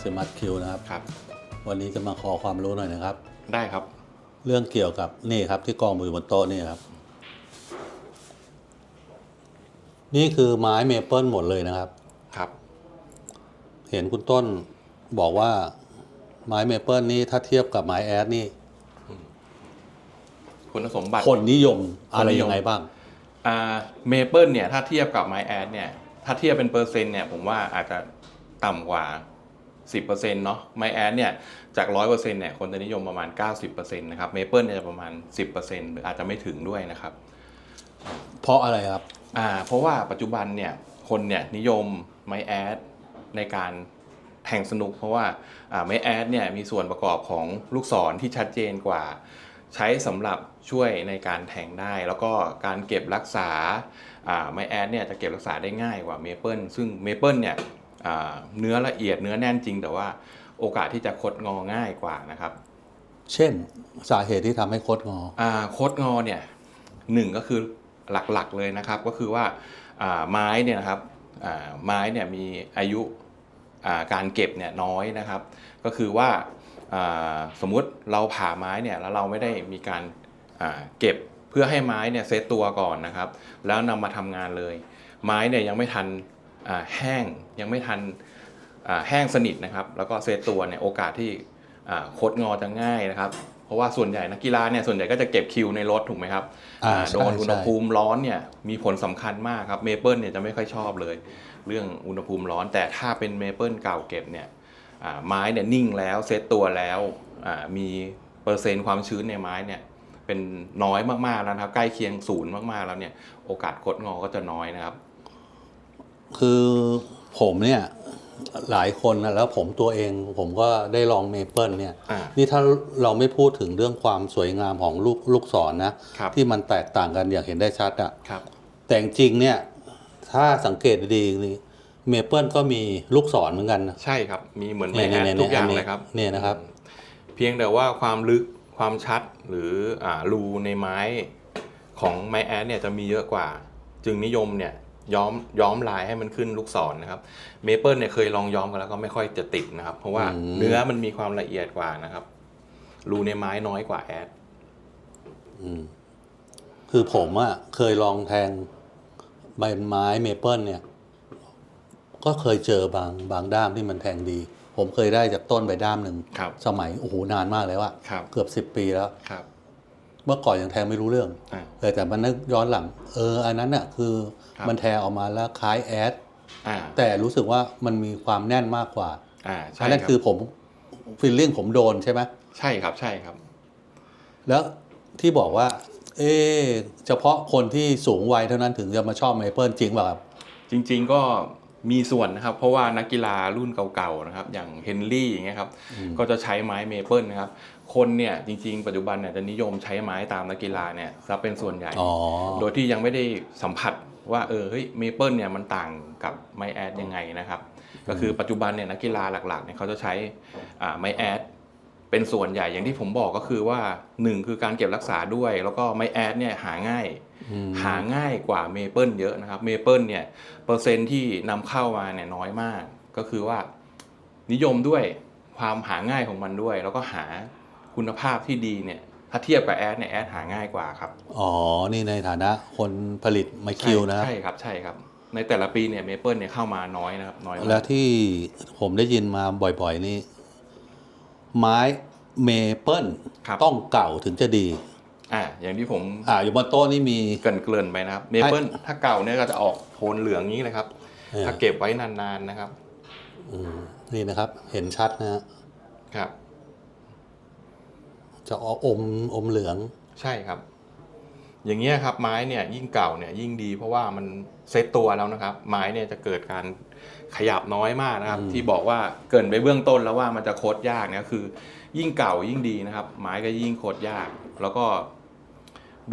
ครับแม็กซิมัสคิวนะครับ ครับ วันนี้จะมาขอความรู้หน่อยนะครับ ได้ครับ เรื่องเกี่ยวกับนี่ครับที่กองอยู่บนโต๊ะนี่ครับ นี่คือไม้เมเปิลหมดเลยนะครับ ครับ เห็นคุณต้นบอกว่าไม้เมเปิลนี่ถ้าเทียบกับไม้แอดนี่ คุณสมบัติ คนนิยมอะไรคนนิยมยังไงบ้างอ่าเมเปิลเนี่ย ถ้าเทียบกับไมแอดเนี่ย ถ้าเทียบเป็นเปอร์เซ็นต์เนี่ย ผมว่าอาจจะต่ำกว่า 10%เนาะไมแอดเนี่ยจาก 100%เนี่ยคนจะนิยมประมาณ 90%นะครับเมเปิลเนี่ยจะประมาณ 10%หรืออาจจะไม่ถึงด้วยนะครับเพราะอะไรครับอ่าเพราะว่าปัจจุบันเนี่ยคนเนี่ยนิยมไม้แอดในการแทงสนุก เพราะว่าอ่าไม้แอดเนี่ยมีส่วนประกอบของลูกศรที่ชัดเจนกว่า ใช้สำหรับช่วยในการแทงได้ แล้วก็การเก็บรักษาอ่าไม้แอดเนี่ยจะเก็บรักษาได้ง่ายกว่าเมเปิลซึ่งเมเปิลเนี่ยอ่า เนื้อละเอียดเนื้อแน่นจริง แต่ว่าโอกาสที่จะคดงอง่ายกว่านะครับ เช่นสาเหตุที่ทำให้โคดงออ่าโคดงอเนี่ยหนึ่งก็คือหลักๆเลยนะครับ ก็คือว่าอ่าไม้เนี่ยนะครับอ่าไม้เนี่ยมีอายุอ่าการเก็บเนี่ยน้อยนะครับ ก็คือว่าอ่าสมมุติเราผ่าไม้เนี่ยแล้วเราไม่ได้มีการอ่าเก็บเพื่อให้ไม้เนี่ยเซตตัวก่อนนะครับ แล้วนำมาทำงานเลย ไม้เนี่ยยังไม่ทันอ่า แห้งยังไม่ทันอ่าแห้งสนิทนะครับ แล้วก็เซตตัวเนี่ยโอกาสที่อ่าคดงอจะง่ายนะครับ เพราะว่าส่วนใหญ่นักกีฬาเนี่ยส่วนใหญ่ก็จะเก็บคิวในรถถูกไหมครับอ่าอ่าใช่โดนอุณหใช่ภูมิร้อนเนี่ยมีผลสำคัญมากครับเมเปิลเนี่ยจะไม่ค่อยชอบเลย เรื่องอุณหภูมิร้อน แต่ถ้าเป็นเมเปิลเก่าเก็บเนี่ยอ่าไม้เนี่ยนิ่งแล้วเซตตัวแล้วอ่ามีเปอร์เซ็นต์ความชื้นในไม้เนี่ยเป็นน้อยมากๆแล้วนะครับ ใกล้เคียงศูนย์มากๆแล้วเนี่ยโอกาสคดงอก็จะน้อยนะครับ คือผมเนี่ยหลายคนนะแล้วผมตัวเองผมก็ได้ลองเมเปิลเนี่ย อ่านี่ถ้าเราไม่พูดถึงเรื่องความสวยงามของลูกลูกศรนะครับ ที่มันแตกต่างกันอย่างเห็นได้ชัดอะครับ แต่จริงๆเนี่ยถ้าสังเกตดีๆนี่เมเปิลก็มีลูกศรเหมือนกันนะ ใช่ครับ มีเหมือนเนี่ไม้ยแอดเนี่ยทุกอย่างเนี่ยเลยครับเนี่ยนะครับ เพียงแต่ว่าความลึกความชัดหรืออ่ารูในไม้ของไม้แอดเนี่ยจะมีเยอะกว่า จึงนิยมเนี่ย ย้อมย้อมลายให้มันขึ้นลูกศรนะครับเมเปิลเนี่ยเคยลองย้อมกันแล้วก็ไม่ค่อยจะติดนะครับ เพราะว่าอืม เนื้อมันมีความละเอียดกว่านะครับรูในไม้น้อยกว่าแอด อืมคือผมอะเคยลองแทงใบไม้เมเปิลเนี่ย ก็เคยเจอบางบางด้ามที่มันแทงดี ผมเคยได้จากต้นใบด้ามหนึ่งครับ สมัยโอ้โหนานมากแล้วอะครับเกือบสิบปีแล้ว ครับ เมื่อก่อนยังแทงไม่รู้เรื่องอ่า เลยแต่มันนึกย้อนหลัง เออ อันนั้นน่ะคือครับ มันแทงออกมาแล้วคล้ายแอด อ่าแต่รู้สึกว่ามันมีความแน่นมากกว่าอ่าใช่อันนั้นรับคือผมฟีลลิ่งผมโดนใช่ไหมใช่ครับใช่ครับ แล้วที่บอกว่า เอ๊ะเฉพาะคนที่สูงวัยเท่านั้นถึงจะมาชอบเมเปิลจริงเปล่าครับ จริง ๆ ก็ มีส่วนนะครับ เพราะว่านักกีฬารุ่นเก่าๆนะครับ อย่างเฮนรี่อย่างเงี้ยครับก็จะใช้ไม้เมเปิลนะครับ คนเนี่ยจริงๆ ปัจจุบันเนี่ยจะนิยมใช้ไม้ตามนักกีฬาเนี่ยซะเป็นส่วนใหญ่อ๋อโดยที่ยังไม่ได้สัมผัสว่าเออเฮ้ยเมเปิลเนี่ยมันต่างกับไม้แอดยังไงนะครับ ก็คือปัจจุบันเนี่ยนักกีฬาหลักๆเนี่ยเขาจะใช้อ่าไม้แอด เป็นส่วนใหญ่อย่างที่ผมบอกก็คือว่าหนึ่งคือการเก็บรักษาด้วย แล้วก็ไม้แอดเนี่ยหาง่ายอืมหาง่ายกว่าเมเปิลเยอะนะครับเมเปิลเนี่ยเปอร์เซ็นต์ที่นำเข้ามาเนี่ยน้อยมาก ก็คือว่านิยมด้วยความหาง่ายของมันด้วย แล้วก็หาคุณภาพที่ดีเนี่ยถ้าเทียบกับแอดเนี่ยแอดหาง่ายกว่าครับ อ๋อ นี่ในฐานะคนผลิตไมคิวนะครับใช่ครับ ใช่ครับ ในแต่ละปีเนี่ยเมเปิลเนี่ยเข้ามาน้อยนะครับ น้อยมากแล้วที่ผมได้ยินมาบ่อยๆนี่ ไม้เมเปิลครับ ต้องเก่าถึงจะดี อ่าอย่างที่ผมอ่าอยู่บนโต๊ะนี่มีเกรินๆไปนะครับเมเปิลถ้าเก่าเนี่ยก็จะออกโทนเหลืองนี้เลยครับ เออ ถ้าเก็บไว้นานๆนะครับอืมนี่นะครับ เห็นชัดนะฮะครับ จะออกอมอมเหลือง ใช่ครับ อย่างเงี้ยครับไม้เนี่ยยิ่งเก่าเนี่ยยิ่งดีเพราะว่ามันเซตตัวแล้วนะครับ ไม้เนี่ยจะเกิดการขยับน้อยมากนะครับอืมที่บอกว่าเกรินไปเบื้องต้นแล้วว่ามันจะโคดยากเนี่ยคือ ยิ่งเก่ายิ่งดีนะครับ ไม้ก็ยิ่งโคดยาก แล้วก็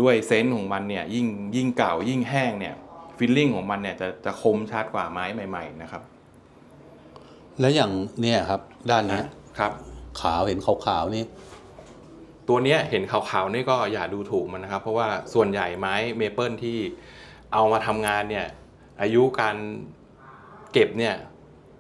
ด้วยเซนส์ของมันเนี่ยยิ่งยิ่งเก่ายิ่งแห้งเนี่ยฟิลลิ่งของมันเนี่ยจะจะคมชัดกว่าไม้ใหม่ ๆ นะครับ แล้วอย่างเนี่ยครับ ด้านเนี้ยครับ ขาวเห็นขาวๆนี่ ตัวเนี้ยเห็นขาวๆนี่ก็อย่าดูถูกมันนะครับ เพราะว่าส่วนใหญ่ไม้เมเปิลที่เอามาทำงานเนี่ยอายุการเก็บเนี่ย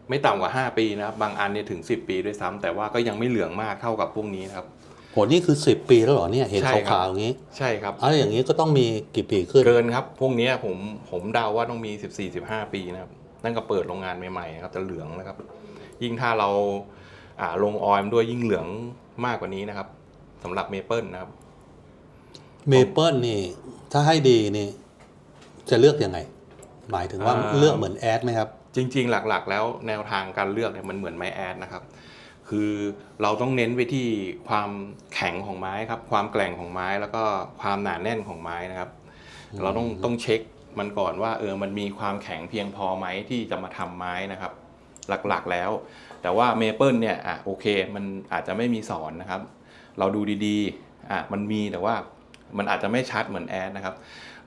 ไม่ต่ำกว่า 5 ปีนะครับ บางอันเนี่ยถึง 10 ปีด้วยซ้ำแต่ว่าก็ยังไม่เหลืองมากเท่ากับพวกนี้นะครับโหนี่คือสิบปีแล้วเหรอเนี่ยเห็นใช่ครับขาวๆอย่างนี้ใช่ครับอะไรอย่างนี้ก็ต้องมีกี่ปีขึ้นเกินครับ พวกเนี้ยผมผมเดาว่าต้องมี 14-15 ปีนะครับนั่นก็เปิดโรงงานใหม่ๆนะครับจะเหลืองนะครับ ยิ่งถ้าเราอ่าลงออยล์ด้วยยิ่งเหลืองมากกว่านี้นะครับ สำหรับเมเปิลนะครับ เมเปิลนี่ ถ้าให้ดีนี่ จะเลือกยังไง หมายถึงว่าอ่า เลือกเหมือนแอดไหมครับ จริงๆ หลักๆ แล้วแนวทางการเลือกเนี่ยมันเหมือนไม้แอดนะครับ คือเราต้องเน้นไปที่ความแข็งของไม้ครับ ความแกร่งของไม้แล้วก็ความหนาแน่นของไม้นะครับ เราต้องต้องเช็คมันก่อนว่าเออมันมีความแข็งเพียงพอไหมที่จะมาทำไม้นะครับ หลักๆแล้ว แต่ว่าเมเปิลเนี่ยอะโอเค มันอาจจะไม่มีสอนนะครับ เราดูดีๆอะมันมีแต่ว่ามันอาจจะไม่ชัดเหมือนแอดนะครับ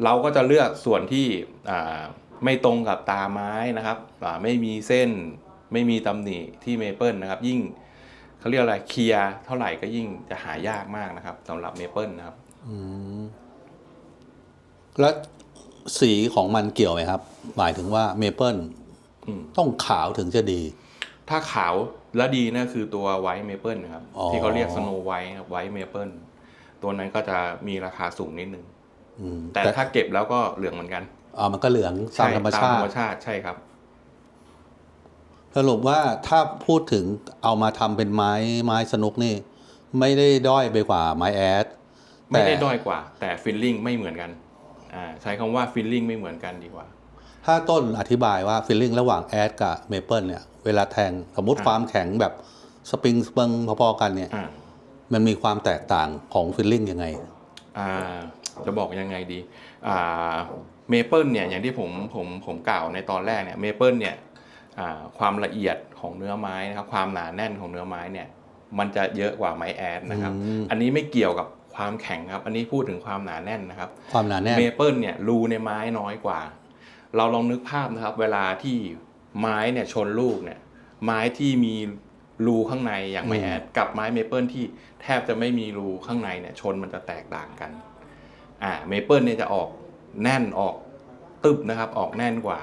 เราก็จะเลือกส่วนที่อ่าไม่ตรงกับตาไม้นะครับอ่าไม่มีเส้นไม่มีตำหนิที่เมเปิลนะครับ ยิ่งเขาเรียกอะไรเคลียร์เท่าไหร่ก็ยิ่งจะหายากมากนะครับสำหรับเมเปิลนะครับอืมแล้วสีของมันเกี่ยวไหมครับ หมายถึงว่าเมเปิลอืมต้องขาวถึงจะดี ถ้าขาว และดีนะคือตัวไวท์เมเปิลนะครับ อ๋อ ที่เขาเรียกสโนไวท์ไวท์เมเปิลตัวนั้นก็จะมีราคาสูงนิดนึง อืมแต่ถ้าเก็บแล้วก็เหลืองเหมือนกันอ่ามันก็เหลืองตามธรรมชาตามธรติรมชาติ ใช่ครับ สรุปว่าถ้าพูดถึงเอามาทำเป็นไม้ไม้สนุกนี่ ไม่ได้ด้อยไปกว่าไม้แอดไม่ได้แต่ด้อยกว่า แต่ฟิลลิ่งไม่เหมือนกันอ่าใช้คำว่าฟิลลิ่งไม่เหมือนกันดีกว่า ถ้าต้นอธิบายว่าฟิลลิ่งระหว่างแอดกับเมเปิลเนี่ย เวลาแทงสมมติอ่าความแข็งแบบสปริงสเปิงพอๆกันเนี่ย อ่ามันมีความแตกต่างของฟิลลิ่งยังไง อ่าจะบอกยังไงดีอ่าเมเปิลเนี่ยอย่างที่ผมผมผมกล่าวในตอนแรกเนี่ยเมเปิลเนี่ยอ่าความละเอียดของเนื้อไม้นะครับความหนาแน่นของเนื้อไม้เนี่ยมันจะเยอะกว่าไม้แอดนะครับ อืม อันนี้ไม่เกี่ยวกับความแข็งครับ อันนี้พูดถึงความหนาแน่นนะครับ ความหนาแน่น เมเปิลเนี่ยรูในไม้น้อยกว่า เราลองนึกภาพนะครับ เวลาที่ไม้เนี่ยชนลูกเนี่ย ไม้ที่มีรูข้างในอย่างไม้อืมแอดกับไม้เมเปิลที่แทบจะไม่มีรูข้างในเนี่ย ชนมันจะแตกต่างกัน อ่าเมเปิลเนี่ยจะออกแน่นออกตึบนะครับ ออกแน่นกว่า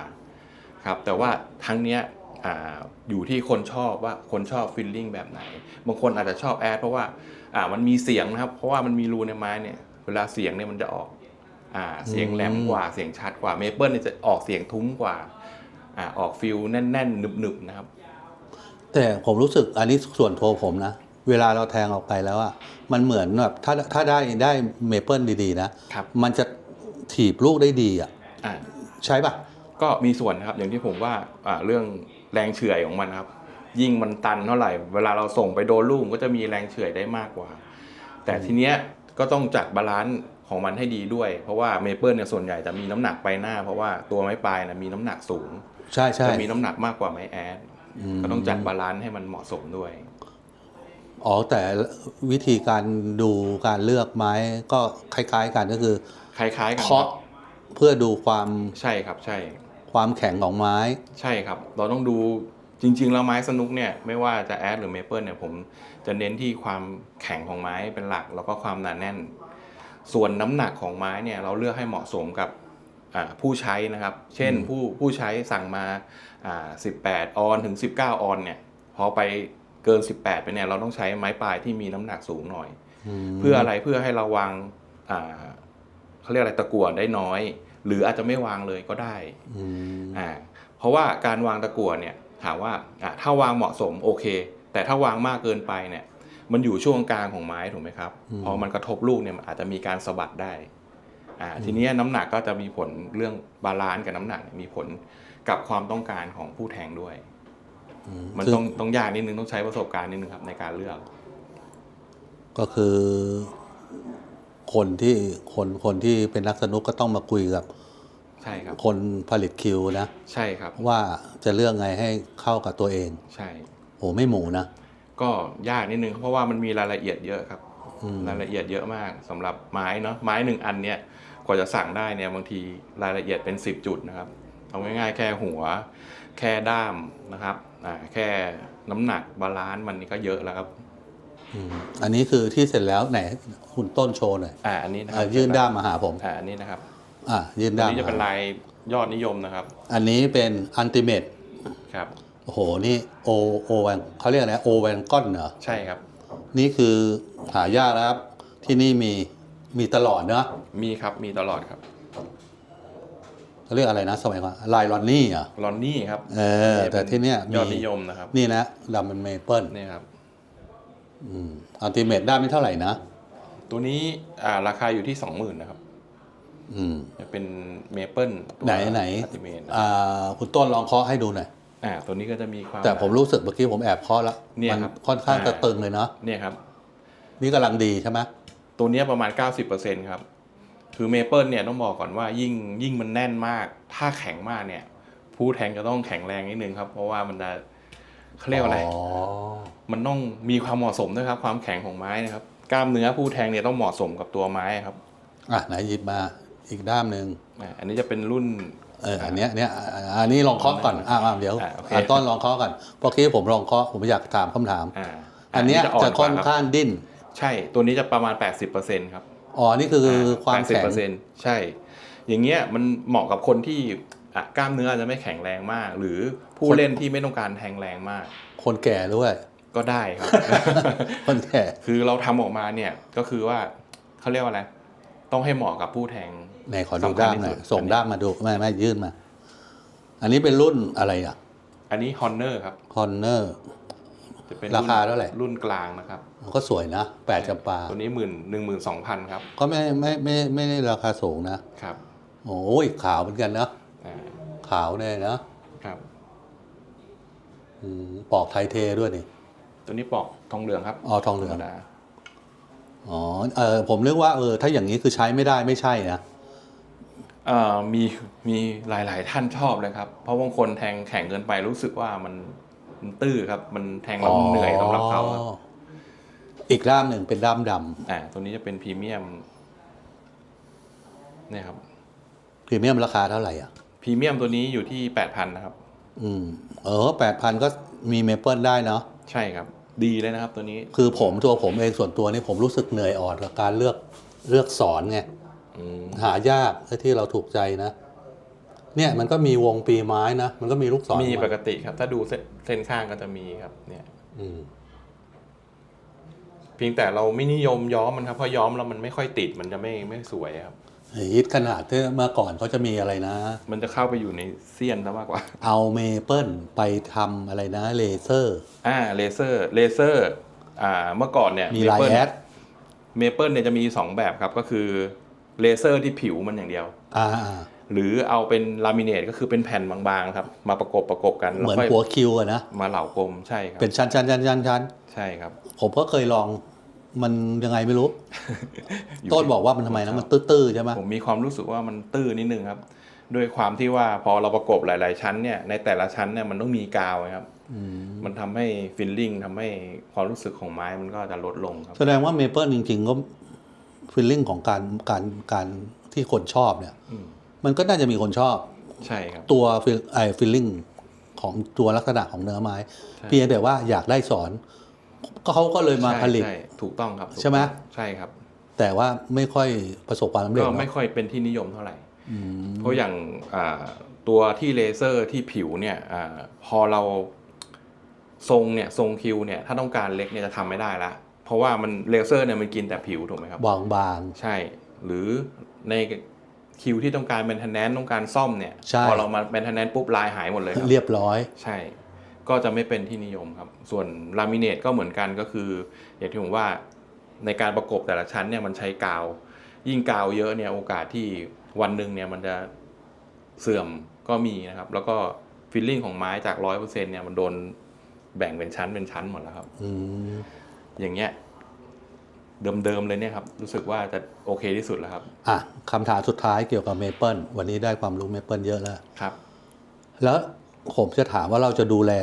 ครับแต่ว่าทั้งเนี้ยอ่าอยู่ที่คนชอบว่าคนชอบฟิลลิ่งแบบไหน บางคนอาจจะชอบแอดเพราะว่าอ่ามันมีเสียงนะครับ เพราะว่ามันมีรูในไม้เนี่ย เวลาเสียงเนี่ยมันจะออก อ่าเสียงแหลมกว่าเสียงชัดกว่าเมเปิลเนี่ยจะออกเสียงทุ้มกว่าอ่าออกฟิลแน่นๆหนึบๆนะครับ แต่ผมรู้สึกอันนี้ส่วนตัวผมนะ เวลาเราแทงออกไปแล้วอะมันเหมือนแบบถ้าถ้าได้ได้เมเปิลดีๆ นะ ครับ มันจะถีบลูกได้ดีอะอ่าใช่ปะก็มีส่วนนะครับอย่างที่ผมว่าอ่าเรื่องแรงเฉื่อยของมันครับ ยิ่งมันตันเท่าไหร่ เวลาเราส่งไปโดนลูกมันก็จะมีแรงเฉื่อยได้มากกว่า แต่ทีเนี้ยก็ต้องจัดบาลานซ์ ของมันให้ดีด้วย เพราะว่าเมเปิลเนี่ยส่วนใหญ่จะมีน้ำหนักไปหน้า เพราะว่าตัวไม้ปลายนะมีน้ำหนักสูงใช่ใช่จะมีน้ำหนักมากกว่าไม้แอดมก็ต้องจัดบาลานซ์ให้มันเหมาะสมด้วยอ๋อแต่วิธีการดูการเลือกไม้ก็คล้าย ๆ กันก็คือ คล้ายๆกันเคาะเพื่อดูความใช่ครับใช่ ความแข็งของไม้ใช่ครับ เราต้องดูจริงๆแล้วไม้สนุกเนี่ยไม่ว่าจะแอดหรือเมเปิลเนี่ยผมจะเน้นที่ความแข็งของไม้เป็นหลัก แล้วก็ความหนาแน่น ส่วนน้ำหนักของไม้เนี่ยเราเลือกให้เหมาะสมกับอ่าผู้ใช้นะครับ เช่นอืมผู้ผู้ใช้สั่งมาอ่า18 ออนถึง 19 ออนเนี่ยพอไปเกิน 18 ไปเนี่ยเราต้องใช้ไม้ปลายที่มีน้ำหนักสูงหน่อยมเพื่ออะไรเพื่อให้เราวางอ่าเขาเรียกอะไรตะกั่วได้น้อย หรืออาจจะไม่วางเลยก็ได้อืมอ่าเพราะว่าการวางตะกั่วเนี่ยถามว่าอ่าถ้าวางเหมาะสมโอเค แต่ถ้าวางมากเกินไปเนี่ย มันอยู่ช่วงกลางของไม้ถูกไหมครับอืมพอมันกระทบลูกเนี่ยมันอาจจะมีการสะบัดได้อ่าทีเนี้ยน้ำหนักก็จะมีผลเรื่องบาลานซ์กับน้ำหนักเนี่ยมีผลกับความต้องการของผู้แทงด้วย มันคือต้องต้องยากนิดนึงต้องใช้ประสบการณ์นิดนึงครับในการเลือก ก็คือคนที่คนคนที่เป็นนักสนุกก็ต้องมาคุยกับใช่ครับคนผลิตคิวนะ ใช่ครับ ว่าจะเลือกไงให้เข้ากับตัวเอง ใช่โอ้ไม่หมูนะ ก็ยากนิดนึงเพราะว่ามันมีรายละเอียดเยอะครับอืมรายละเอียดเยอะมากสำหรับไม้เนาะไม้หนึ่งอันเนี่ยกว่าจะสั่งได้เนี่ยบางทีรายละเอียดเป็น 10 จุดนะครับเอาง่ายๆแค่หัว แค่ด้ามนะครับอ่าแค่น้ำหนักบาลานซ์มันนี่ก็เยอะแล้วครับอืมอันนี้คือที่เสร็จแล้วไหนคุณต้นโชว์หน่อยอ่าอันนี้นะครัอะยื่นด้ามมาหาผมอ่าอันนี้นะครับอะยื่นอันด้ามนี้จะเป็นมาลายยอดนิยมนะครับ อันนี้เป็นอันติเมตครับ โอ้โห นี่โอโอแวนเขาเรียกอะไรโอแวนก้อนเหรอ ใช่ครับ นี่คือหายากนะครับ ที่นี่มีมีตลอดเนอะมีครับมีตลอดครับเขาเรียกอะไรนะสมัยก่อนลายลอนนี่เหรอะลอนนี่ครับเออ แต่ที่เนี้ยยอดมีนิยมนะครับนี่นะดำเป็นเมเปิลเนี่ยครับอัลติเมทได้ไม่เท่าไหร่นะ ตัวนี้อ่าราคาอยู่ที่สองหมื่นนะครับอืมจะเป็นเมเปิลไหนไหนติเมตอ่าคุณต้นลองเคาะให้ดูหน่อย อ่าตัวนี้ก็จะมีความ แต่ผมรู้สึกเมื่อกี้ผมแอบเคาะแล้วเนี่ยมัครับค่อนข้างอ่า จะตึงเลยเนาะเนี่ยครับ นี่กำลังดีใช่ไหมตัวเนี้ยประมาณ 90%ครับ คือเมเปิลเนี่ยต้องบอกก่อนว่ายิ่งยิ่งมันแน่นมาก ถ้าแข็งมากเนี่ย ผู้แทงจะต้องแข็งแรงนิดนึงครับ เพราะว่ามันจะเขาเรียกว่าอะไร อ๋อมันต้องมีความเหมาะสมด้วยครับ ความแข็งของไม้นะครับ กล้ามเนื้อผู้แทงเนี่ยต้องเหมาะสมกับตัวไม้ครับอะไหนหยิบมาอีกด้ามหนึ่งอ่าอันนี้จะเป็นรุ่น เอออันเนี้ยเนี้ยอะอันนี้ลองเคาะก่อนอ่าเดี๋ยวอะโอเค อะต้นลองเคาะก่อนเพราะกี้ผมลองเคาะผมอยากถามคำถามอ่าอันเนี้ยอ่จะกค่อนว่รับข้างดิ้นใช่ตัวนี้จะประมาณ 80%ครับ อ๋อนี่คือความแข็ง 80%ใช่ อย่างเงี้ยมันเหมาะกับคนที่อะกล้ามเนื้ออาจจะไม่แข็งแรงมาก หรือผู้เล่นที่ไม่ต้องการแทงแรงมากคนแก่ด้วย ก็ได้ครับ คนแก่ คือเราทำออกมาเนี่ยก็คือว่าเขาเรียกว่าอะไร ต้องให้เหมาะกับผู้แทง ไหนขอดูสำคัญด้ามที่หน่อสุยดส่งด้ามมาดูไม่ไม่ยื่นมา อันนี้เป็นรุ่นอะไรอะ อันนี้ฮอนเนอร์ครับคอนเนอร์จะเป็นราคาเท่าไหร่รุ่นกลางนะครับ ก็สวยนะแปดจำปาตัวนี้หมื่นหนึ่งหมื่นสองพันครับ ก็ไม่ไม่ไม่ไม่ได้ราคาสูงนะครับ โอ้ยขาวเหมือนกันนะอ่าขาวแน่นะครับอืมปอกไทยเทด้วยนี่ ตัวนี้ปอกทองเหลืองครับอ๋อทองเหลืองธรรมดาอ๋อเออผมนึกว่าเออถ้าอย่างนี้คือใช้ไม่ได้ไม่ใช่นะเอ่อ มีมีหลาย ๆ ท่านชอบเลยครับ เพราะบางคนแทงแข็งเกินไปรู้สึกว่ามันมันตื้อครับ มันแทงแล้วมันเหนื่อยสำหรับเขาครับอ๋ออีกด้ามหนึ่งเป็นด้ามดอ่าตัวนี้จะเป็นพรีเมียมเนี่ยครับำพรีเมียมราคาเท่าไหร่อะพรีเมียมตัวนี้อยู่ที่แปดพันนะครับ อืม เออแปดพันก็มีเมเปิลได้เนาะใช่ครับ ดีเลยนะครับตัวนี้ คือผมตัวผมเองส่วนตัวนี่ผมรู้สึกเหนื่อยอ่อนกับการเลือกเลือกสอนไงอืม หายากไอ้ที่เราถูกใจนะ เนี่ยมันก็มีวงปีไม้นะ มันก็มีลูกศรมีาปกติครับ ถ้าดูเส้นเส้นข้างก็จะมีครับ เนี่ยอืมเพียงแต่เราไม่นิยมย้อมมันครับเพราะย้อมแล้วมันไม่ค่อยติดมันจะไม่ไม่สวยครับฮิตขนาดที่เมื่อก่อนเขาจะมีอะไรนะ มันจะเข้าไปอยู่ในเสี้ยนซะมากกว่า เอาเมเปิลไปทำอะไรนะเลเซอร์อ่าเลเซอร์เลเซอร์อ่าเมื่อก่อนเนี่ยมีลายเปิลแอดเมเปิลเนี่ยจะมีสองแบบครับก็คือ เลเซอร์ที่ผิวมันอย่างเดียวอ่าอ่าหรือเอาเป็นลามิเนตก็คือเป็นแผ่นบางๆครับ มาประกบประกบกันเหแล้วมือนค่อยหัวคิวอะนะ มาเหลากลมใช่ครับเป็นชั้นชั้นชั้นชั้นชั้นใช่ครับ ผมก็เคยลองมันยังไงไม่รู้อยู่ต้นที่บอกว่ามันทำไมนะ มันตื้อๆใช่ไหมผมมีความรู้สึกว่ามันตื้อนิดนึงครับ ด้วยความที่ว่าพอเราประกบหลาย ๆ ชั้นเนี่ยในแต่ละชั้นเนี่ยมันต้องมีกาวครับ อืมมันทำให้ฟิลลิ่งทำให้ความรู้สึกของไม้มันก็จะลดลงครับ แสดงว่าเมเปิลจริง ๆ ก็ ฟีลลิ่งของการการการที่คนชอบเนี่ย อืมมันก็น่าจะมีคนชอบใช่ครับ ตัวฟิลไอฟีลลิ่งของตัวลักษณะของเนื้อไม้ ใช่ เพียงแต่ว่าอยากได้สอน ก็เขาก็เลยมาใช่ผลิตใช่ถูกต้องครับถูกใช่ไหมต้องใช่ครับแต่ว่าไม่ค่อยประสบความสำเร็จก็เนอะไม่ค่อยเป็นที่นิยมเท่าไหร่ อืม เพราะอย่างอ่าตัวที่เลเซอร์ที่ผิวเนี่ยอาพอเราทรงเนี่ยทรงคิวเนี่ยถ้าต้องการเล็กเนี่ยจะทำไม่ได้ละ เพราะว่ามันเลเซอร์เนี่ยมันกินแต่ผิวถูกไหมครับบางบางใช่ หรือในคิวที่ต้องการเป็นทนแนนต้องการซ่อมเนี่ยใช่พอเรามาเป็นทนแนนปุ๊บลายหายหมดเลยครับเรียบร้อย ใช่ ก็จะไม่เป็นที่นิยมครับ ส่วนลามิเนตก็เหมือนกันก็คือ อย่างที่ผมว่าในการประกบแต่ละชั้นเนี่ยมันใช้กาว ยิ่งกาวเยอะเนี่ยโอกาสที่วันหนึ่งเนี่ยมันจะเสื่อมก็มีนะครับ แล้วก็ฟิลลิ่งของไม้จากร้อยเปอร์เซ็นเนี่ยมันโดนแบ่งเป็นชั้นเป็นชั้นหมดแล้วครับ อืมอย่างเงี้ยเดิมๆเลยเนี่ยครับรู้สึกว่าจะโอเคที่สุดแล้วครับ อะคำถามสุดท้ายเกี่ยวกับเมเปิลวันนี้ได้ความรู้เมเปิลเยอะแล้วครับ แล้วผมจะถามว่าเราจะดูแล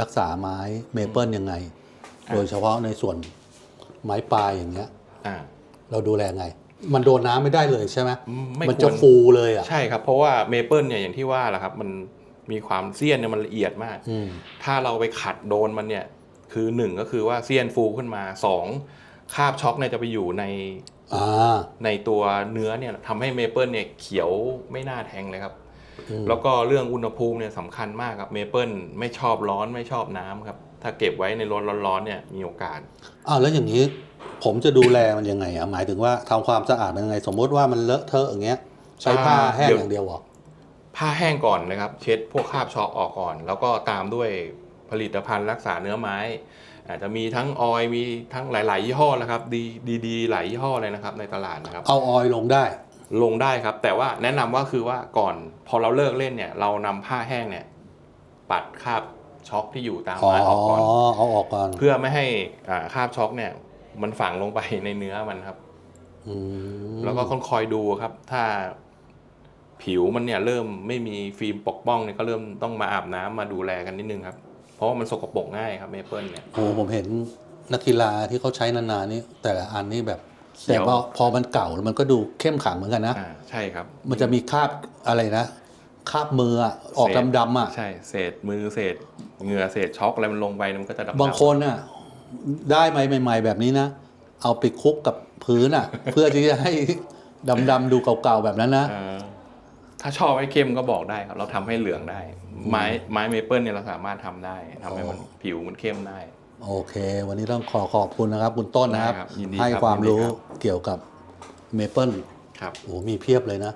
รักษาไม้เมเปิลยังไงอะโดยเฉพาะในส่วนไม้ปลายอย่างเงี้ยอ่าเราดูแลไง มันโดนน้ำไม่ได้เลยใช่ไหมไม่มันควจะรฟูเลยอะใช่ครับ เพราะว่าเมเปิลเนี่ยอย่างที่ว่าแหละครับ มันมีความเสี้ยนเนี่ยมันละเอียดมากอืมถ้าเราไปขัดโดนมันเนี่ย คือหนึ่งก็คือว่าเสี้ยนฟูขึ้นมาสองคราบช็อกเนี่ยจะไปอยู่ในอ่าในตัวเนื้อเนี่ยทำให้เมเปิลเนี่ยเขียวไม่น่าแทงเลยครับอืมแล้วก็เรื่องอุณหภูมิเนี่ยสำคัญมากครับเมเปิลไม่ชอบร้อนไม่ชอบน้ำครับ ถ้าเก็บไว้ในรถร้อนๆเนี่ยมีโอกาสอ้าวแล้วอย่างนี้ผมจะดูแลมันยังไงอะหมายถึงว่าทำความสะอาดมันยังไง สมมติว่ามันเลอะเทอะอย่างเงี้ย ใช้ผ้าอ่าแห้งเดี๋ยวอย่างเดียวเหรอผ้าแห้งก่อนนะครับ เช็ดพวกคราบช็อกออกก่อน แล้วก็ตามด้วย ผลิตภัณฑ์รักษาเนื้อไม้ อาจจะมีทั้งออยล์มีทั้งหลาย ๆ ยี่ห้อแล้วครับดีดีดีหลายยี่ห้อเลยนะครับ ในตลาดนะครับ เอาออยล์ลงได้ ลงได้ครับ แต่ว่าแนะนำว่าคือว่าก่อนพอเราเลิกเล่นเนี่ย เรานำผ้าแห้งเนี่ย ปัดคราบช็อกที่อยู่ตามอ๋อไม้ออกก่อน เอาออกก่อนเพื่อไม่ให้อ่าคราบช็อกเนี่ย มันฝังลงไปในเนื้อมันครับ อืมแล้วก็ค่อยคอยดูครับ ถ้าผิวมันเนี่ยเริ่มไม่มีฟิล์มปกป้องเนี่ยก็เริ่มต้องมาอาบน้ำมาดูแลกันนิดนึงครับเพ ราะว่ามันสกปรกง่ายครับเมเปิลเนี่ย โอ้ผมเห็นนักกีฬาที่เขาใช้นานๆนี่แต่ละอันนี่แบบเขีแต่ยวพอพอมันเก่าแล้วมันก็ดูเข้มขังเหมือนกันนะ อ่าใช่ครับ มันจะมีคราบอะไรนะคราบมืออะออกเศษ ดำๆอะ ใช่เศษมือเศษเหงื่อเศษช็อกอะไรมันลงไปมันก็จะดำๆบางคนอะได้ใหม่ ๆ แบบนี้นะ เอาไปคลุกกับพื้นอะ เพื่อที่จะให้ดำๆดูเก่าๆแบบนั้นนะเอ่อ ถ้าชอบให้เข้มก็บอกได้ครับ เราทำให้เหลืองได้ ไม้ไม้เมเปิลเนี่ยเราสามารถทำได้ทำให้มันอ๋อผิวมันเข้มได้ โอเค วันนี้ต้องขอขอบคุณนะครับ คุณต้นนะครับได้ครับยินดีให้ครับความยินดีรู้ครับเกี่ยวกับเมเปิลครับโอ้มีเพียบเลยนะ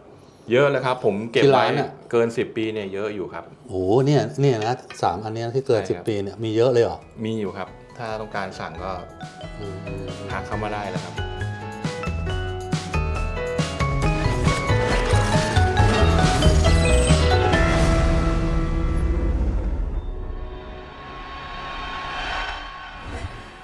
เยอะเลยครับ ผมเก็บที่ไว้ร้านอะเกินสิบปีเนี่ยเยอะอยู่ครับโอ้เนี่ยเนี่ยนะสามอันเนี้ยที่เกินใช่สิบครับปีเนี่ยมีเยอะเลยเหรอมีอยู่ครับ ถ้าต้องการสั่งก็อืมทักเข้ามาได้นะครับ